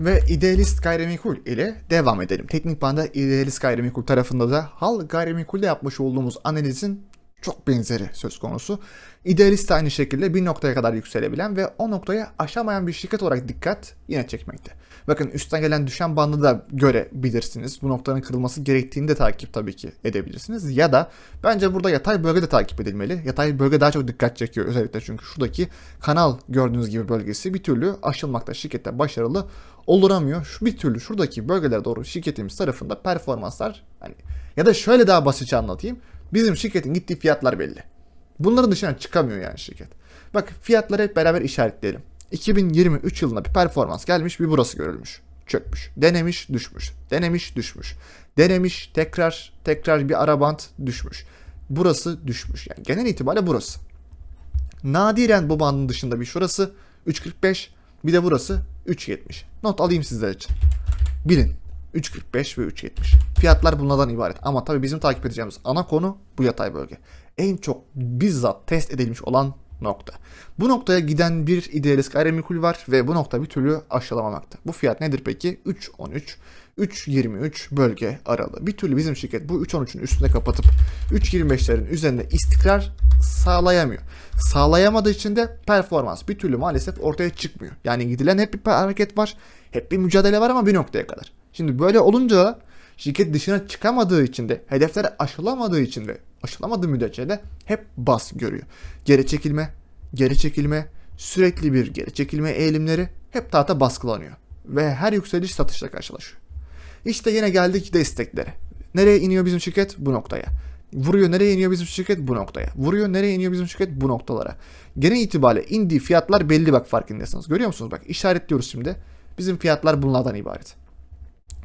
Ve idealist gayrimenkul ile devam edelim. Teknik banda idealist gayrimenkul tarafında da hal gayrimenkulde yapmış olduğumuz analizin çok benzeri söz konusu. İdealist de aynı şekilde bir noktaya kadar yükselebilen ve o noktaya aşamayan bir şirket olarak dikkat yine çekmekte. Bakın üstten gelen düşen bandı da görebilirsiniz. Bu noktanın kırılması gerektiğini de takip tabii ki edebilirsiniz. Ya da bence burada yatay bölge de takip edilmeli. Yatay bölge daha çok dikkat çekiyor özellikle çünkü şuradaki kanal gördüğünüz gibi bölgesi bir türlü aşılmakta şirkette başarılı oluramıyor. Şu bir türlü şuradaki bölgelere doğru şirketimiz tarafında performanslar hani ya da şöyle daha basitçe anlatayım. Bizim şirketin gittiği fiyatlar belli. Bunların dışına çıkamıyor yani şirket. Bak fiyatları hep beraber işaretleyelim. 2023 yılında bir performans gelmiş bir burası görülmüş. Çökmüş. Denemiş düşmüş. Denemiş düşmüş. Denemiş tekrar tekrar bir arabant düşmüş. Burası düşmüş. Yani genel itibariyle burası. Nadiren bu bandın dışında bir şurası 3.45 bir de burası 3.70. Not alayım sizler için. Bilin 3.45 ve 3.70. Fiyatlar bunlardan ibaret. Ama tabii bizim takip edeceğimiz ana konu bu yatay bölge. En çok bizzat test edilmiş olan nokta. Bu noktaya giden bir idealist gayrimenkul var ve bu nokta bir türlü aşılamamakta. Bu fiyat nedir peki? 3.13 3.23 bölge aralığı. Bir türlü bizim şirket bu 3.13'ün üstüne kapatıp 3.25'lerin üzerinde istikrar sağlayamıyor. Sağlayamadığı için de performans bir türlü maalesef ortaya çıkmıyor. Yani gidilen hep bir hareket var, hep bir mücadele var ama bir noktaya kadar. Şimdi böyle olunca şirket dışına çıkamadığı için de hedeflere aşılamadığı için de aşılamadığı müddetçe de hep bas görüyor. Geri çekilme, geri çekilme, sürekli bir geri çekilme eğilimleri hep tahta baskılanıyor. Ve her yükseliş satışla karşılaşıyor. İşte yine geldik desteklere. Nereye iniyor bizim şirket? Bu noktaya. Vuruyor nereye iniyor bizim şirket? Bu noktaya. Vuruyor nereye iniyor bizim şirket? Bu noktalara. Genel itibariyle indiği fiyatlar belli bak farkındaysanız. Görüyor musunuz? Bak işaretliyoruz şimdi. Bizim fiyatlar bunlardan ibaret.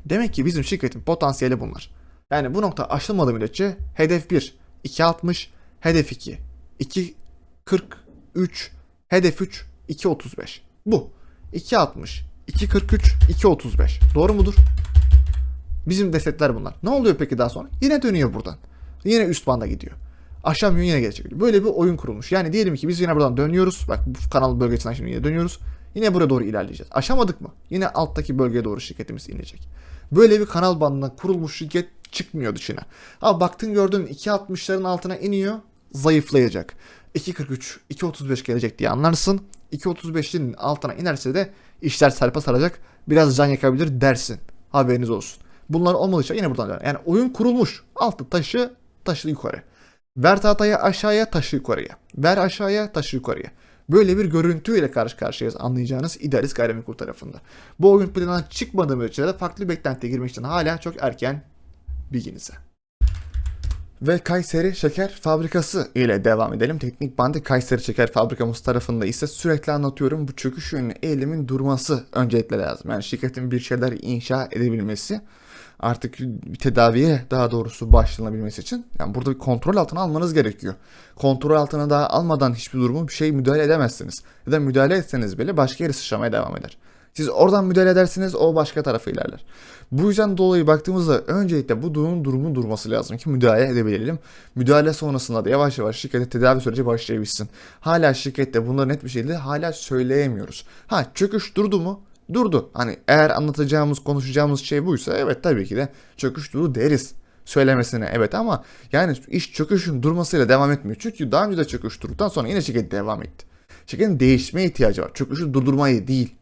Demek ki bizim şirketin potansiyeli bunlar. Yani bu nokta aşılmadığı müddetçe hedef 1 2.60, hedef 2 2.40, 3, hedef 3 2.35. Bu. 2.60, 2.43, 2.35. Doğru mudur? Bizim destekler bunlar. Ne oluyor peki daha sonra? Yine dönüyor buradan. Yine üst banda gidiyor. Aşamıyor yine geri. Böyle bir oyun kurulmuş. Yani diyelim ki biz yine buradan dönüyoruz. Bak bu kanal bölgesinden şimdi yine dönüyoruz. Yine buraya doğru ilerleyeceğiz. Aşamadık mı? Yine alttaki bölgeye doğru şirketimiz inecek. Böyle bir kanal bandından kurulmuş şirket çıkmıyor dışına. Ama baktın gördün 2.60'ların altına iniyor zayıflayacak. 2.43, 2.35 gelecek diye anlarsın. 2.35'in altına inerse de işler sarpa saracak. Biraz can yakabilir dersin. Haberiniz olsun. Bunlar olmadıkça yine buradan döner. Yani oyun kurulmuş. Altı taşı taşı yukarı. Ver tahtayı aşağıya taşı yukarıya. Ver aşağıya taşı yukarıya. Böyle bir görüntüyle karşı karşıyayız anlayacağınız idealist gayrimenkul tarafında. Bu oyun planından çıkmadığı müddetçe de farklı beklentiye girmek için hala çok erken bilginize. Ve Kayseri Şeker Fabrikası ile devam edelim. Teknik bandı Kayseri Şeker Fabrikamız tarafında ise sürekli anlatıyorum bu çöküş yönlü eğilimin durması öncelikle lazım. Yani şirketin bir şeyler inşa edebilmesi artık tedaviye daha doğrusu başlanabilmesi için yani burada bir kontrol altına almanız gerekiyor. Kontrol altına daha almadan hiçbir durumu bir şey müdahale edemezsiniz. Ya da müdahale etseniz bile başka yere sıçramaya devam eder. Siz oradan müdahale edersiniz o başka tarafa ilerler. Bu yüzden dolayı baktığımızda öncelikle bu durumun durumun durması lazım ki müdahale edebilelim. Müdahale sonrasında da yavaş yavaş şirkete tedavi süreci başlayabilsin. Hala şirkette bunları net bir şekilde hala söyleyemiyoruz. Ha çöküş durdu mu? Durdu. Hani eğer anlatacağımız, konuşacağımız şey buysa evet tabii ki de çöküş durdu deriz söylemesine evet ama yani iş çöküşün durmasıyla devam etmiyor. Çünkü daha önce de çöküş durduktan sonra yine şirket devam etti. Şirketin değişmeye ihtiyacı var. Çöküşü durdurmayı değil.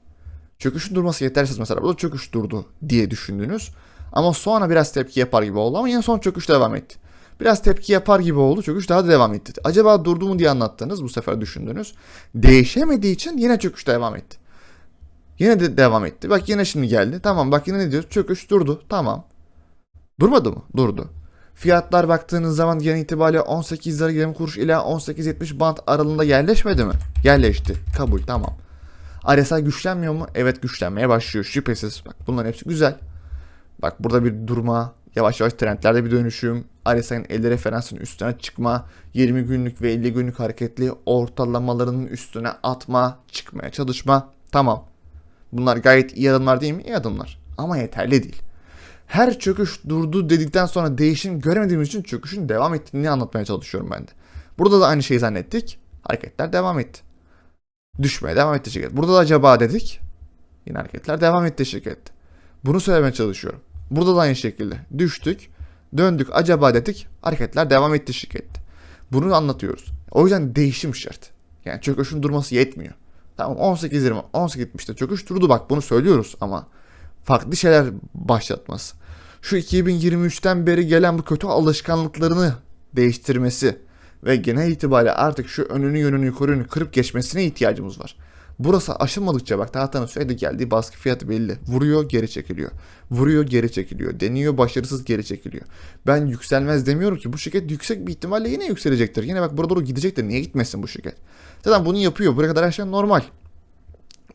Çöküşün durması yetersiz mesela. Burada çöküş durdu diye düşündünüz. Ama sonra biraz tepki yapar gibi oldu ama yine son çöküş devam etti. Biraz tepki yapar gibi oldu. Çöküş daha da devam etti. Acaba durdu mu diye anlattınız. Bu sefer düşündünüz. Değişemediği için yine çöküş devam etti. Yine de devam etti. Bak yine şimdi geldi. Tamam bak yine ne diyoruz? Çöküş durdu. Tamam. Durmadı mı? Durdu. Fiyatlar baktığınız zaman genel itibariyle 18 lira 20 kuruş ile 18.70 band aralığında yerleşmedi mi? Yerleşti. Kabul tamam. RSI güçlenmiyor mu? Evet güçlenmeye başlıyor şüphesiz. Bak bunların hepsi güzel. Bak burada bir durma, yavaş yavaş trendlerde bir dönüşüm, RSI'nin 50 referansının üstüne çıkma, 20 günlük ve 50 günlük hareketli ortalamalarının üstüne atma, çıkmaya çalışma. Tamam. Bunlar gayet iyi adımlar değil mi? İyi adımlar. Ama yeterli değil. Her çöküş durdu dedikten sonra değişim göremediğimiz için çöküşün devam ettiğini anlatmaya çalışıyorum ben de. Burada da aynı şeyi zannettik. Hareketler devam etti. Düşmeye devam etti şirket. Burada da acaba dedik. Yine hareketler devam etti şirkette. Bunu söylemeye çalışıyorum. Burada da aynı şekilde. Düştük. Döndük. Acaba dedik. Hareketler devam etti şirkette. Bunu anlatıyoruz. O yüzden değişim şart. Yani çöküşün durması yetmiyor. Tamam 18-20, 18-70'te çöküş durdu bak bunu söylüyoruz ama farklı şeyler başlatması. Şu 2023'ten beri gelen bu kötü alışkanlıklarını değiştirmesi ve genel itibariyle artık şu önünü yönünü yukarı kırıp geçmesine ihtiyacımız var. Burası aşılmadıkça bak tahtanın sürekli geldiği baskı fiyatı belli. Vuruyor geri çekiliyor. Vuruyor geri çekiliyor. Deniyor başarısız geri çekiliyor. Ben yükselmez demiyorum ki bu şirket yüksek bir ihtimalle yine yükselecektir. Yine bak burada doğru gidecektir. Niye gitmesin bu şirket? Zaten bunu yapıyor. Buraya kadar her şey normal.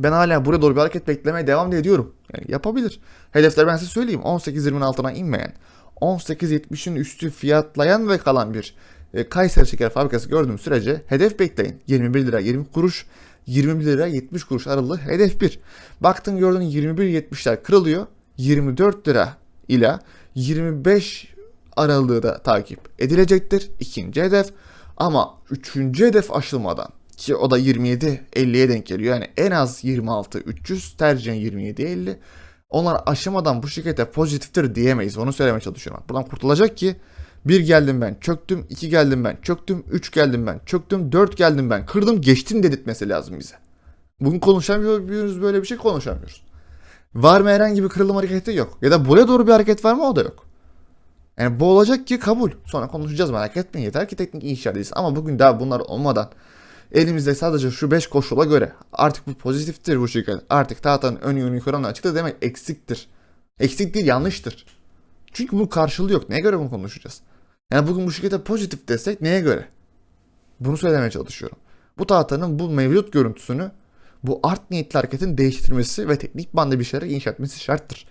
Ben hala buraya doğru bir hareket beklemeye devam da ediyorum. Yani yapabilir. Hedefler ben size söyleyeyim. 18.20'nin altına inmeyen, 18.70'in üstü fiyatlayan ve kalan bir e, Kayseri Şeker Fabrikası gördüğüm sürece hedef bekleyin. 21 lira 20 kuruş, 21 lira 70 kuruş aralığı hedef 1. Baktın gördün 21.70'ler kırılıyor. 24 lira ile 25 aralığı da takip edilecektir. İkinci hedef. Ama üçüncü hedef aşılmadan ki o da 27-50'ye denk geliyor. Yani en az 26-300 tercihen 27-50. Onlar aşamadan bu şirkete pozitiftir diyemeyiz. Onu söylemeye çalışıyorum. Buradan kurtulacak ki bir geldim ben çöktüm, iki geldim ben çöktüm, üç geldim ben çöktüm, dört geldim ben kırdım geçtim dedirtmesi lazım bize. Bugün konuşamıyoruz böyle bir şey konuşamıyoruz. Var mı herhangi bir kırılım hareketi yok. Ya da buraya doğru bir hareket var mı o da yok. Yani bu olacak ki kabul. Sonra konuşacağız merak etmeyin yeter ki teknik inşaatıyız. Ama bugün daha bunlar olmadan elimizde sadece şu 5 koşula göre artık bu pozitiftir bu şirket. Artık tahtanın ön yönü yukarı açıktı demek eksiktir. Eksik değil yanlıştır. Çünkü bunun karşılığı yok. Neye göre bunu konuşacağız? Yani bugün bu şirkete pozitif desek neye göre? Bunu söylemeye çalışıyorum. Bu tahtanın bu mevcut görüntüsünü bu art niyetli hareketin değiştirmesi ve teknik bandı bir şeyler inşa etmesi şarttır.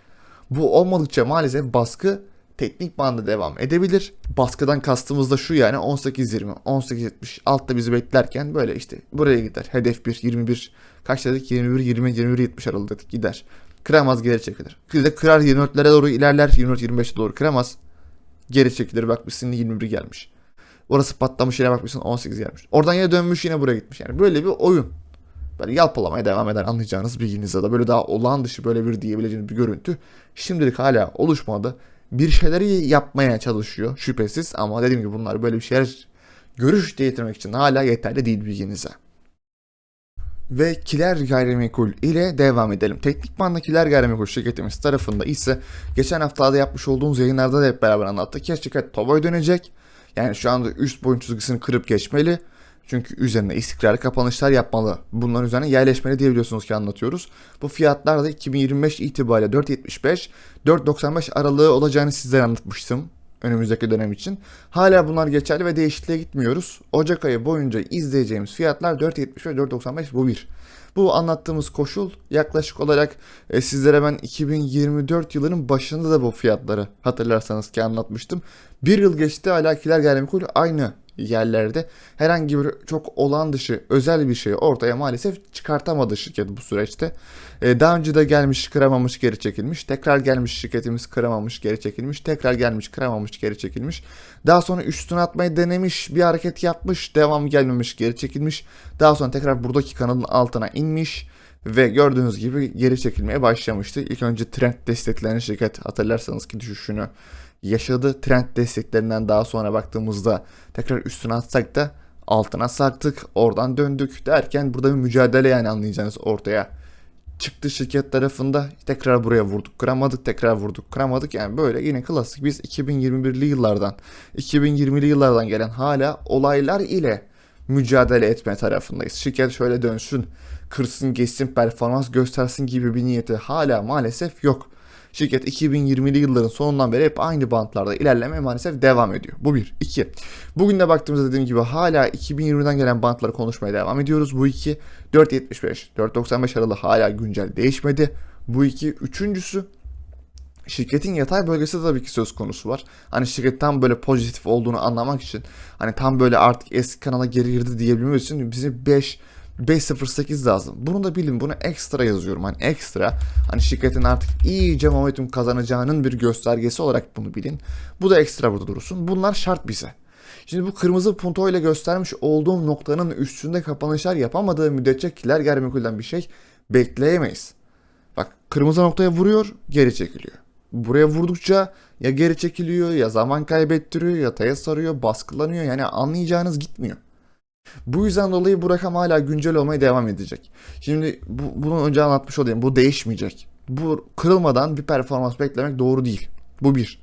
Bu olmadıkça maalesef baskı teknik bandı devam edebilir. Baskıdan kastımız da şu yani 18-20, 18-70 altta bizi beklerken böyle işte buraya gider. Hedef 1, 21 kaç dedik? 21, 20, 21, 70 aralığı dedik gider. Kıramaz geri çekilir. Bir kırar 24'lere doğru ilerler 24-25'e doğru kıramaz. Geri çekilir bakmışsın 21 gelmiş. Orası patlamış yine bakmışsın 18 gelmiş. Oradan yine dönmüş yine buraya gitmiş. Yani böyle bir oyun. Böyle yalpalamaya devam eder anlayacağınız bilginizde de böyle daha olağan dışı böyle bir diyebileceğiniz bir görüntü şimdilik hala oluşmadı. Bir şeyleri yapmaya çalışıyor şüphesiz ama dediğim gibi bunlar böyle bir şeyler görüş getirmek için hala yeterli değil bilginize. Ve Kiler Gayrimenkul ile devam edelim. Teknik Ban'da Kiler Gayrimenkul şirketimiz tarafında ise geçen haftalarda yapmış olduğumuz yayınlarda da hep beraber anlattık. Ya şirket TOBO'ya dönecek. Yani şu anda üst boyun çizgisini kırıp geçmeli. Çünkü üzerine istikrarlı kapanışlar yapmalı. Bunların üzerine yerleşmeli diyebiliyorsunuz ki anlatıyoruz. Bu fiyatlar da 2025 itibariyle 4.75, 4.95 aralığı olacağını sizlere anlatmıştım önümüzdeki dönem için. Hala bunlar geçerli ve değişikliğe gitmiyoruz. Ocak ayı boyunca izleyeceğimiz fiyatlar 4.70 ve 4.95 bu bir. Bu anlattığımız koşul yaklaşık olarak e, sizlere ben 2024 yılının başında da bu fiyatları hatırlarsanız ki anlatmıştım. Bir yıl geçti hala kiler gayrimenkul aynı yerlerde herhangi bir çok olağan dışı özel bir şey ortaya maalesef çıkartamadı şirket bu süreçte. Ee, daha önce de gelmiş kıramamış geri çekilmiş. Tekrar gelmiş şirketimiz kıramamış geri çekilmiş. Tekrar gelmiş kıramamış geri çekilmiş. Daha sonra üstüne atmayı denemiş bir hareket yapmış. Devam gelmemiş geri çekilmiş. Daha sonra tekrar buradaki kanalın altına inmiş ve gördüğünüz gibi geri çekilmeye başlamıştı. İlk önce trend destekleyen şirket hatırlarsanız ki düşüşünü yaşadı. Trend desteklerinden daha sonra baktığımızda tekrar üstüne atsak da altına sarktık. Oradan döndük derken burada bir mücadele yani anlayacağınız ortaya çıktı şirket tarafında. Tekrar buraya vurduk kıramadık tekrar vurduk kıramadık. Yani böyle yine klasik biz 2021'li yıllardan 2020'li yıllardan gelen hala olaylar ile mücadele etme tarafındayız. Şirket şöyle dönsün, kırsın, geçsin, performans göstersin gibi bir niyeti hala maalesef yok. Şirket 2020'li yılların sonundan beri hep aynı bantlarda ilerlemeye maalesef devam ediyor. Bu bir. İki. Bugün de baktığımızda dediğim gibi hala 2020'den gelen bantları konuşmaya devam ediyoruz. Bu iki. 4.75, 4.95 aralığı hala güncel değişmedi. Bu iki. Üçüncüsü şirketin yatay bölgesi de tabii ki söz konusu var. Hani şirket tam böyle pozitif olduğunu anlamak için hani tam böyle artık eski kanala geri girdi diyebilmemiz için bize 5 508 lazım. Bunu da bilin. Bunu ekstra yazıyorum. Hani ekstra hani şirketin artık iyice momentum kazanacağının bir göstergesi olarak bunu bilin. Bu da ekstra burada dursun. Bunlar şart bize. Şimdi bu kırmızı punto ile göstermiş olduğum noktanın üstünde kapanışlar yapamadığı müddetçe kiler gayrimenkulden bir şey bekleyemeyiz. Bak kırmızı noktaya vuruyor, geri çekiliyor. Buraya vurdukça ya geri çekiliyor ya zaman kaybettiriyor ya taya sarıyor, baskılanıyor. Yani anlayacağınız gitmiyor. Bu yüzden dolayı bu rakam hala güncel olmaya devam edecek. Şimdi bu, bunu önce anlatmış olayım. Bu değişmeyecek. Bu kırılmadan bir performans beklemek doğru değil. Bu bir.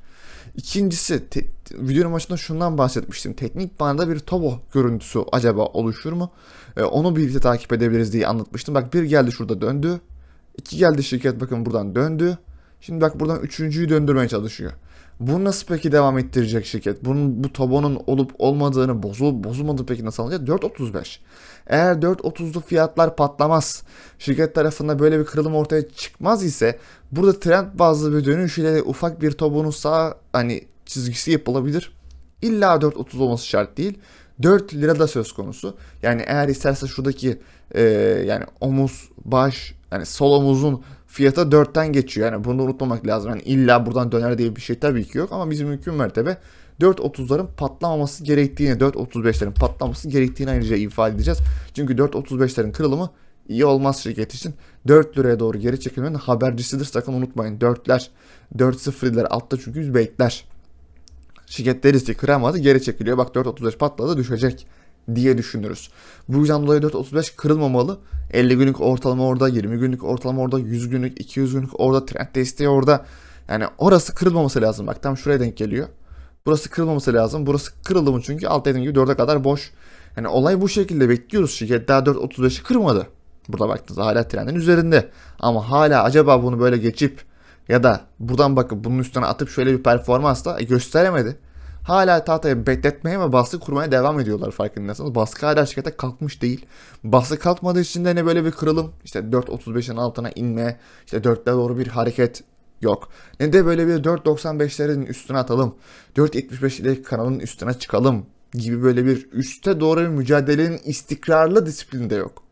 İkincisi te, videonun başında şundan bahsetmiştim. Teknik banda bir tobo görüntüsü acaba oluşur mu? Ee, onu birlikte takip edebiliriz diye anlatmıştım. Bak bir geldi şurada döndü. İki geldi şirket bakın buradan döndü. Şimdi bak buradan üçüncüyü döndürmeye çalışıyor. Bunu nasıl peki devam ettirecek şirket? Bunun bu tabonun olup olmadığını bozul bozulmadı peki nasıl anlayacak? 4.35. Eğer 4.30'lu fiyatlar patlamaz, şirket tarafında böyle bir kırılım ortaya çıkmaz ise burada trend bazlı bir dönüş ile ufak bir tabonun sağ hani çizgisi yapılabilir. İlla 4.30 olması şart değil. 4 lira da söz konusu. Yani eğer isterse şuradaki e, yani omuz, baş, yani sol omuzun fiyata 4'ten geçiyor. Yani bunu unutmamak lazım. Yani illa buradan döner diye bir şey tabii ki yok ama bizim mümkün mertebe 4.30'ların patlamaması gerektiğini, 4.35'lerin patlaması gerektiğini ayrıca ifade edeceğiz. Çünkü 4.35'lerin kırılımı iyi olmaz şirket için. 4 liraya doğru geri çekilmenin habercisidir sakın unutmayın. 4'ler, 4.0'ler altta çünkü yüz bekler. Şirketler riski kıramadı geri çekiliyor. Bak 4.35 patladı düşecek diye düşünürüz. Bu yüzden dolayı 4.35 kırılmamalı. 50 günlük ortalama orada, 20 günlük ortalama orada, 100 günlük, 200 günlük orada, trend desteği orada. Yani orası kırılmaması lazım. Bak tam şuraya denk geliyor. Burası kırılmaması lazım. Burası kırıldı mı çünkü alt dediğim gibi 4'e kadar boş. Yani olay bu şekilde bekliyoruz. Şirket daha 4.35'i kırmadı. Burada baktığınızda hala trendin üzerinde. Ama hala acaba bunu böyle geçip ya da buradan bakıp bunun üstüne atıp şöyle bir performansla gösteremedi. Hala tahtaya bekletmeye ve baskı kurmaya devam ediyorlar farkındaysanız. Baskı hala şirkete kalkmış değil. Baskı kalkmadığı için de ne böyle bir kırılım, işte 4.35'in altına inme, işte 4'le doğru bir hareket yok. Ne de böyle bir 4.95'lerin üstüne atalım, 4.75 ile kanalın üstüne çıkalım gibi böyle bir üste doğru bir mücadelenin istikrarlı disiplini de yok.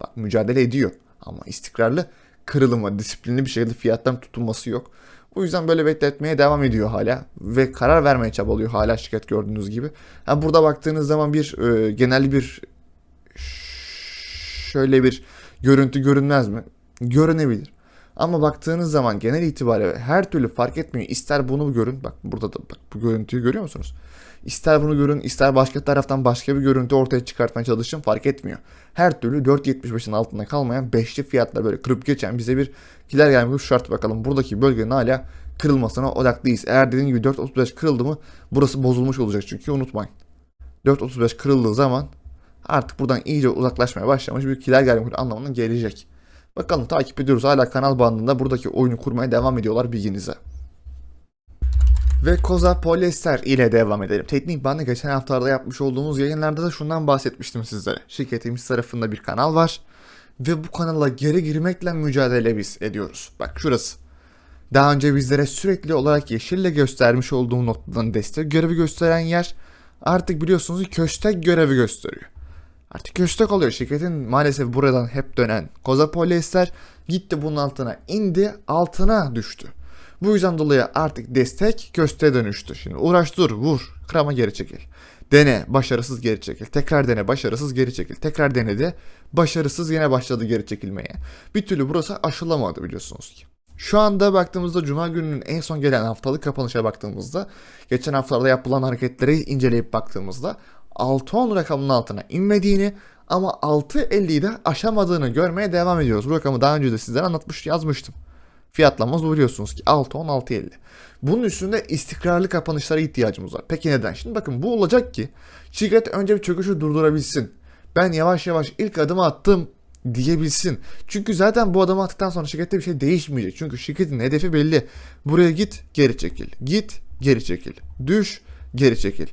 Bak mücadele ediyor ama istikrarlı kırılımı, disiplinli bir şekilde fiyattan tutulması yok. Bu yüzden böyle bekletmeye devam ediyor hala ve karar vermeye çabalıyor hala şirket gördüğünüz gibi. Ha burada baktığınız zaman bir e, genel bir şöyle bir görüntü görünmez mi? Görünebilir. Ama baktığınız zaman genel itibariyle her türlü fark etmiyor. İster bunu görün. Bak burada da bak bu görüntüyü görüyor musunuz? İster bunu görün, ister başka taraftan başka bir görüntü ortaya çıkartmaya çalışın fark etmiyor. Her türlü 4.75'in altında kalmayan beşli fiyatla böyle kırıp geçen bize bir kiler gelmiş şart bakalım. Buradaki bölgenin hala kırılmasına odaklıyız. Eğer dediğim gibi 4.35 kırıldı mı burası bozulmuş olacak çünkü unutmayın. 4.35 kırıldığı zaman artık buradan iyice uzaklaşmaya başlamış bir kiler gayrimenkul anlamına gelecek. Bakalım takip ediyoruz. Hala kanal bandında buradaki oyunu kurmaya devam ediyorlar bilginize. Ve Koza Polyester ile devam edelim. Teknik bandı geçen haftalarda yapmış olduğumuz yayınlarda da şundan bahsetmiştim sizlere. Şirketimiz tarafında bir kanal var. Ve bu kanala geri girmekle mücadele biz ediyoruz. Bak şurası. Daha önce bizlere sürekli olarak yeşille göstermiş olduğum noktadan destek görevi gösteren yer artık biliyorsunuz köstek görevi gösteriyor. Artık köstek oluyor. Şirketin maalesef buradan hep dönen Koza Polyester gitti bunun altına indi altına düştü. Bu yüzden dolayı artık destek kösteğe dönüştü. Şimdi uğraş dur vur krama geri çekil. Dene başarısız geri çekil. Tekrar dene başarısız geri çekil. Tekrar denedi başarısız yine başladı geri çekilmeye. Bir türlü burası aşılamadı biliyorsunuz ki. Şu anda baktığımızda Cuma gününün en son gelen haftalık kapanışa baktığımızda geçen haftalarda yapılan hareketleri inceleyip baktığımızda 6-10 rakamının altına inmediğini ama 6.50'yi de aşamadığını görmeye devam ediyoruz. Bu rakamı daha önce de sizlere anlatmış yazmıştım. Fiyatlamamız biliyorsunuz ki 6.10 6.50. Bunun üstünde istikrarlı kapanışlara ihtiyacımız var. Peki neden? Şimdi bakın bu olacak ki şirket önce bir çöküşü durdurabilsin. Ben yavaş yavaş ilk adımı attım diyebilsin. Çünkü zaten bu adamı attıktan sonra şirkette bir şey değişmeyecek. Çünkü şirketin hedefi belli. Buraya git geri çekil. Git geri çekil. Düş geri çekil.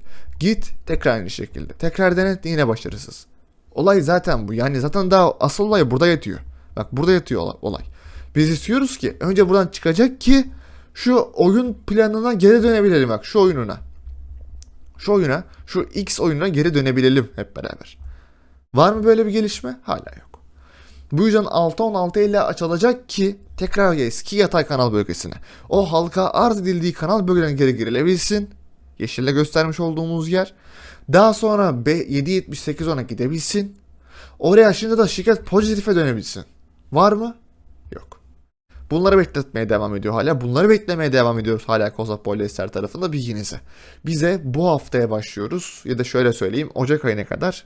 Git tekrar aynı şekilde. Tekrar denet yine başarısız. Olay zaten bu. Yani zaten daha asıl olay burada yatıyor. Bak burada yatıyor olay-. Biz istiyoruz ki önce buradan çıkacak ki şu oyun planına geri dönebilelim bak şu oyununa. Şu oyuna, şu X oyununa geri dönebilelim hep beraber. Var mı böyle bir gelişme? Hala yok. Bu yüzden 6-16 ile açılacak ki tekrar eski yatay kanal bölgesine. O halka arz edildiği kanal bölgelerine geri girilebilsin. Yeşille göstermiş olduğumuz yer. Daha sonra B 778 ona gidebilsin. Oraya aşınca da şirket pozitife dönebilsin. Var mı? Yok. Bunları bekletmeye devam ediyor hala. Bunları beklemeye devam ediyoruz hala Koza Polyester tarafında bilginize. Bize bu haftaya başlıyoruz ya da şöyle söyleyeyim Ocak ayına kadar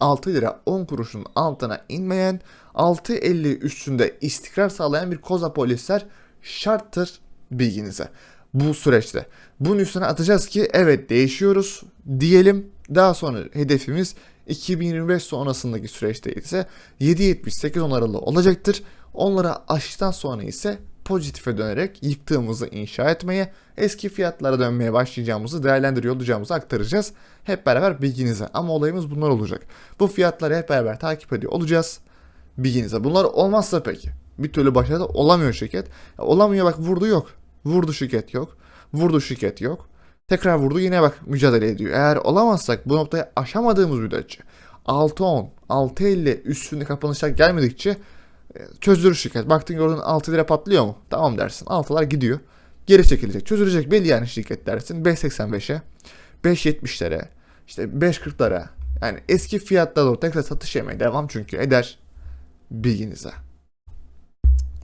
6 lira 10 kuruşun altına inmeyen 6.50 üstünde istikrar sağlayan bir Koza Polyester şarttır bilginize. Bu süreçte. Bunun üstüne atacağız ki evet değişiyoruz diyelim. Daha sonra hedefimiz 2025 sonrasındaki süreçte ise 7.78 onarılı olacaktır. Onlara aştıktan sonra ise pozitife dönerek yıktığımızı inşa etmeye, eski fiyatlara dönmeye başlayacağımızı değerlendiriyor olacağımızı aktaracağız. Hep beraber bilginize. Ama olayımız bunlar olacak. Bu fiyatları hep beraber takip ediyor olacağız. Bilginize. Bunlar olmazsa peki. Bir türlü başarılı olamıyor şirket. Olamıyor bak vurdu yok. Vurdu şirket yok. Vurdu şirket yok. Tekrar vurdu yine bak mücadele ediyor. Eğer olamazsak bu noktaya aşamadığımız müddetçe 6-10, 6-50 üstünde kapanışlar gelmedikçe e, çözülür şirket. Baktın gördün 6 lira patlıyor mu? Tamam dersin. 6'lar gidiyor. Geri çekilecek. Çözülecek belli yani şirket dersin. 5.85'e, 5.70'lere, işte 5.40'lara. Yani eski fiyatlara doğru tekrar satış yemeye devam çünkü eder bilginize.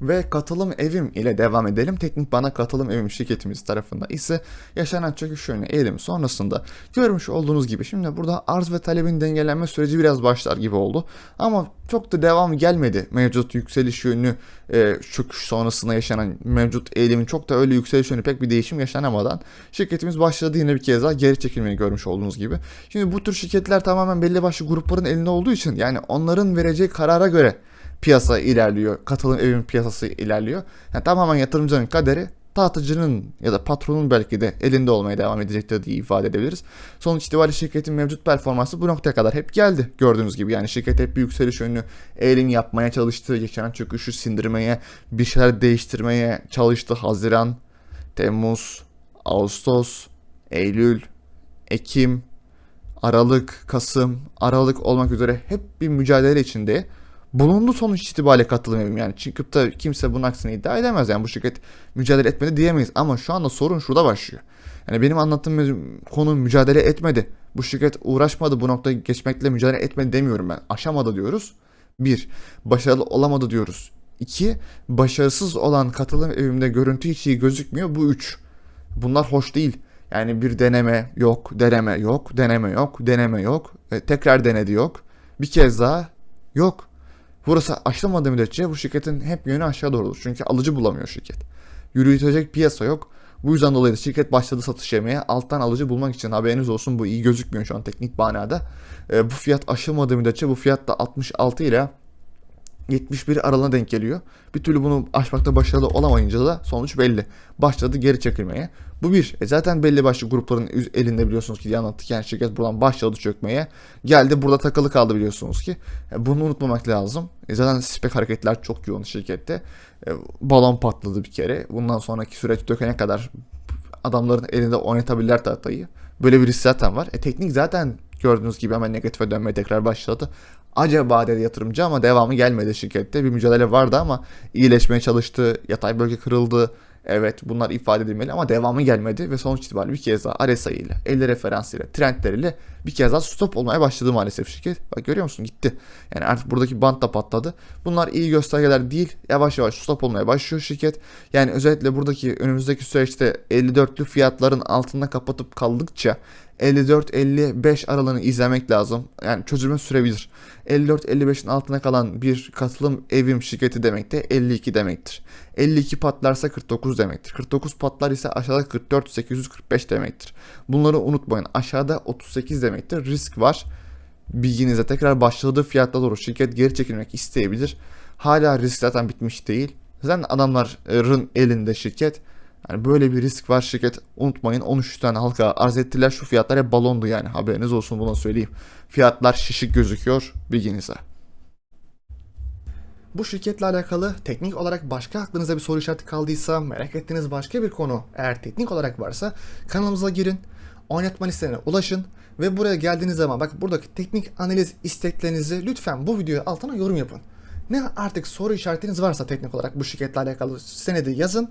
Ve katılım evim ile devam edelim. Teknik bana katılım evim şirketimiz tarafında ise yaşanan çöküş yönü eğilim sonrasında görmüş olduğunuz gibi şimdi burada arz ve talebin dengelenme süreci biraz başlar gibi oldu. Ama çok da devam gelmedi mevcut yükseliş yönü e, çöküş sonrasında yaşanan mevcut eğilimin çok da öyle yükseliş yönü pek bir değişim yaşanamadan şirketimiz başladı yine bir kez daha geri çekilmeyi görmüş olduğunuz gibi. Şimdi bu tür şirketler tamamen belli başlı grupların elinde olduğu için yani onların vereceği karara göre piyasa ilerliyor. Katılım evin piyasası ilerliyor. Yani tamamen yatırımcının kaderi tahtıcının ya da patronun belki de elinde olmaya devam edecektir diye ifade edebiliriz. Sonuç itibariyle şirketin mevcut performansı bu noktaya kadar hep geldi gördüğünüz gibi. Yani şirket hep bir yükseliş yönlü eğilim yapmaya çalıştı. Yaşanan çöküşü sindirmeye, bir şeyler değiştirmeye çalıştı. Haziran, Temmuz, Ağustos, Eylül, Ekim, Aralık, Kasım, Aralık olmak üzere hep bir mücadele içinde bulundu sonuç itibariyle katılım evim yani çıkıp da kimse bunun aksini iddia edemez yani bu şirket mücadele etmedi diyemeyiz ama şu anda sorun şurada başlıyor. Yani benim anlattığım konu mücadele etmedi. Bu şirket uğraşmadı bu noktaya geçmekle mücadele etmedi demiyorum ben. Aşamadı diyoruz. Bir, başarılı olamadı diyoruz. İki, başarısız olan katılım evimde görüntü hiç iyi gözükmüyor. Bu üç. Bunlar hoş değil. Yani bir deneme yok, deneme yok, deneme yok, deneme yok. E, tekrar denedi yok. Bir kez daha yok. Burası aşılamadığı müddetçe bu şirketin hep yönü aşağı doğru. Çünkü alıcı bulamıyor şirket. Yürütecek piyasa yok. Bu yüzden dolayı da şirket başladı satış yemeye. Alttan alıcı bulmak için haberiniz olsun bu iyi gözükmüyor şu an teknik manada. E, bu fiyat aşılmadığı müddetçe bu fiyat da 66 ile 71 aralığına denk geliyor. Bir türlü bunu aşmakta başarılı olamayınca da sonuç belli. Başladı geri çekilmeye. Bu bir. E zaten belli başlı grupların elinde biliyorsunuz ki diye anlattık. Yani şirket buradan başladı çökmeye. Geldi burada takılı kaldı biliyorsunuz ki. E bunu unutmamak lazım. E zaten spek hareketler çok yoğun şirkette. E balon patladı bir kere. Bundan sonraki süreç dökene kadar adamların elinde oynatabilirler tahtayı. Böyle bir risk zaten var. E teknik zaten gördüğünüz gibi hemen negatife dönmeye tekrar başladı. Acaba dedi yatırımcı ama devamı gelmedi şirkette. Bir mücadele vardı ama iyileşmeye çalıştı. Yatay bölge kırıldı. Evet bunlar ifade edilmeli ama devamı gelmedi ve sonuç itibariyle bir kez daha RSI ile, 50 referans ile, trendleriyle bir kez daha stop olmaya başladı maalesef şirket. Bak görüyor musun gitti. Yani artık buradaki bant da patladı. Bunlar iyi göstergeler değil. Yavaş yavaş stop olmaya başlıyor şirket. Yani özellikle buradaki önümüzdeki süreçte 54'lü fiyatların altında kapatıp kaldıkça 54-55 aralığını izlemek lazım. Yani çözülme sürebilir. 54-55'in altına kalan bir katılım evim şirketi demek de 52 demektir. 52 patlarsa 49 demektir. 49 patlar ise aşağıda 44 845 demektir. Bunları unutmayın. Aşağıda 38 demektir. Risk var. bilginize tekrar başladığı fiyatta doğru şirket geri çekilmek isteyebilir. Hala risk zaten bitmiş değil. Zaten adamların elinde şirket. Yani böyle bir risk var şirket unutmayın 13 tane halka arz ettiler şu fiyatlar hep balondu yani haberiniz olsun buna söyleyeyim. Fiyatlar şişik gözüküyor bilginize. Bu şirketle alakalı teknik olarak başka aklınıza bir soru işareti kaldıysa, merak ettiğiniz başka bir konu eğer teknik olarak varsa kanalımıza girin, oynatma listelerine ulaşın ve buraya geldiğiniz zaman bak buradaki teknik analiz isteklerinizi lütfen bu videoya altına yorum yapın. Ne artık soru işaretiniz varsa teknik olarak bu şirketle alakalı senedi yazın